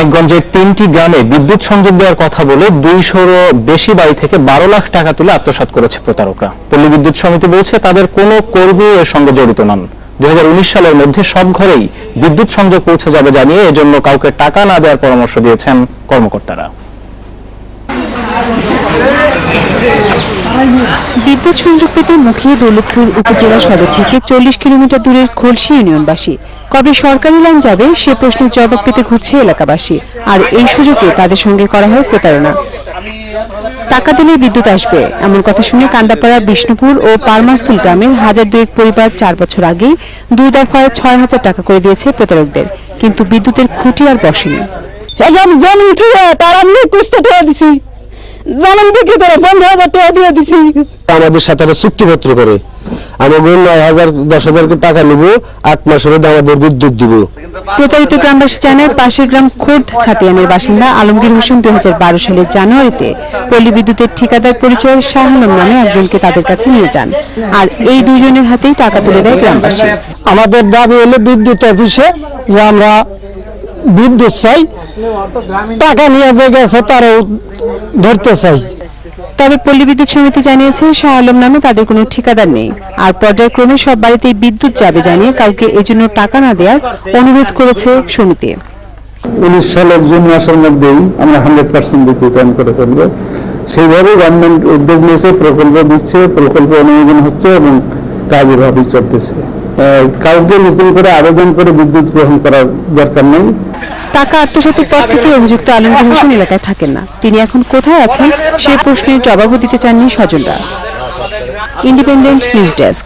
মানিকগঞ্জের তিনটি গ্রামে বিদ্যুৎ সংযোগ দেওয়ার কথা বলে দুইশোরও বেশি বাড়ি থেকে বারো লাখ টাকা তুলে আত্মসাত করেছে প্রতারকরা। পল্লী বিদ্যুৎ সমিতি বলছে, তাদের কোনো কর্মী এর সঙ্গে জড়িত নন। দু হাজার উনিশ সালের মধ্যে সব ঘরেই বিদ্যুৎ সংযোগ পৌঁছে যাবে জানিয়ে এজন্য কাউকে টাকা না দেওয়ার পরামর্শ দিয়েছেন কর্মকর্তারা। বিদ্যুৎ সংযোগ পেতে মুখিয়ে দৌলতপুর উপজেলা সদর থেকে চল্লিশ কিলোমিটার দূরের খোলসি ইউনিয়নবাসী। কবে সরকারি লাইন যাবে, সে প্রশ্নের জবাব পেতে ঘুরছে এলাকাবাসী। আর এই সুযোগে তাদের সঙ্গে করা হয় প্রতারণা। টাকা দিলে বিদ্যুৎ আসবে, এমন কথা শুনে কান্দাপাড়া বিষ্ণুপুর ও পারমাস্তুল গ্রামের হাজার দুয়েক পরিবার চার বছর আগে দুই দফায় ছয় হাজার টাকা করে দিয়েছে প্রতারকদের। কিন্তু বিদ্যুতের খুঁটি আর বসেনি। তার আমি কুস্তে দিছি জমিন বিক্রি করে পনেরো হাজার টাকা দিয়ে দিছি। আমাদের সাথে একটা চুক্তিপত্র করে। আমাদের নয় হাজার দশ হাজার করে টাকা নিব আট মাসের মধ্যে আমাদের বিদ্যুৎ দিব। প্রতারিত গ্রামবাসী জানায় পাশের গ্রাম খোর্ধ ছাতিয়ানের বাসিন্দা আলমগীর হোসেন দুই হাজার বারো সালের জানুয়ারিতে পল্লী বিদ্যুতের ঠিকাদার পরিচয়ে শাহ আলম নামে একজনকে তাদের কাছে নিয়ে যান। আর এই দুইজনের হাতেই টাকা তুলে দেয় গ্রামবাসী। আমাদের দাবি হলো বিদ্যুৎ অফিসে যে আমরা বিদ্যুৎ চাই টাকা নিয়ে যে গেছে তারাও ধরতে চাই। তবে পল্লী বিদ্যুৎ সমিতি জানিয়েছে শাহ আলম নামে তাদের কোনো ঠিকাদার নেই। আর পর্যায়ক্রমে সব বাড়িতেই বিদ্যুৎ যাবে জানিয়ে কাউকে এজন্য টাকা না দেওয়ার অনুরোধ করেছে সমিতি। উনিশ সালের জুন মাসের মধ্যেই আমরা হান্ড্রেড পার্সেন্ট বিদ্যুতায়ন করে ফেলব। সেইভাবে গভর্নমেন্ট উদ্যোগ নিয়েছে প্রকল্প দিচ্ছে প্রকল্প অনুমোদন হচ্ছে এবং কাজ এভাবেই চলতেছে। কাউকে নতুন করে আবেদন করে বিদ্যুৎ গ্রহণ করার দরকার নেই। টাকা আত্মসাতের পর থেকে অভিযুক্ত আলমগীর হোসেন এলাকায় থাকেন না। তিনি এখন কোথায় আছেন সে প্রশ্নের জবাবও দিতে চাননি স্বজনরা ইন্ডিপেন্ডেন্ট নিউজ ডেস্ক